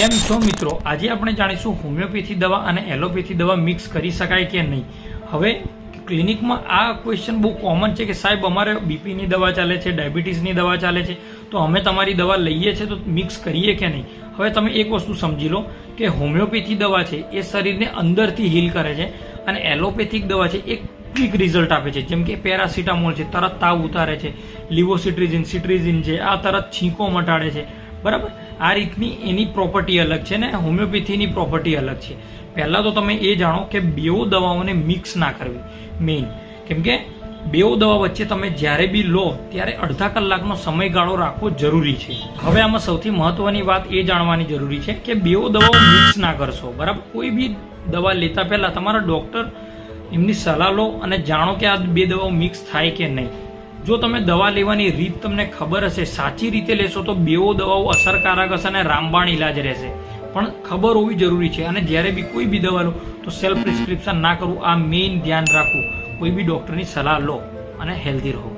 કેમ છો મિત્રો? આજે આપણે જાણીશું હોમિયોપેથી દવા અને એલોપેથી દવા મિક્સ કરી શકાય કે નહીં. હવે ક્લિનિકમાં આ ક્વેશ્ચન બહુ કોમન છે કે સાહેબ, અમારે બીપીની દવા ચાલે છે, ડાયાબિટીસની દવા ચાલે છે, તો અમે તમારી દવા લઈએ છીએ તો મિક્સ કરીએ કે નહીં? હવે તમે એક વસ્તુ સમજી લો કે હોમિયોપેથી દવા છે એ શરીરને અંદરથી હીલ કરે છે અને એલોપેથિક દવા છે એ ક્વિક રિઝલ્ટ આપે છે. જેમ કે પેરાસિટામોલ છે, તરત તાવ ઉતારે છે, લિવોસિટ્રીઝિન, સિટ્રીઝિન છે, આ તરત છીંકો મટાડે છે. બરાબર? આ રીતની એની પ્રોપર્ટી અલગ છે ને હોમિયોપેથીની પ્રોપર્ટી અલગ છે. પહેલાં તો તમે એ જાણો કે બેઉ દવાઓને મિક્સ ના કરવી. મેઇન કેમ કે બેઉ દવા વચ્ચે તમે જ્યારે બી લો, ત્યારે અડધા કલાકનો સમયગાળો રાખવો જરૂરી છે. હવે આમાં સૌથી મહત્વની વાત એ જાણવાની જરૂરી છે કે બેઉ દવાઓ મિક્સ ના કરશો. બરાબર? કોઈ બી દવા લેતા પહેલાં તમારા ડૉક્ટર એમની સલાહ લો અને જાણો કે આ બે દવાઓ મિક્સ થાય કે નહીં. જો તમે દવા લેવાની રીત તમને ખબર હશે, સાચી રીતે લેશો તો બેઓ દવાઓ અસરકારક હશે અને રામબાણ ઇલાજ રહેશે. પણ ખબર હોવી જરૂરી છે અને જ્યારે બી કોઈ બી દવા લો, તો સેલ્ફ પ્રિસ્ક્રિપ્શન ના કરવું આ મેઇન ધ્યાન રાખવું. કોઈ બી ડૉક્ટરની સલાહ લો અને હેલ્ધી રહો.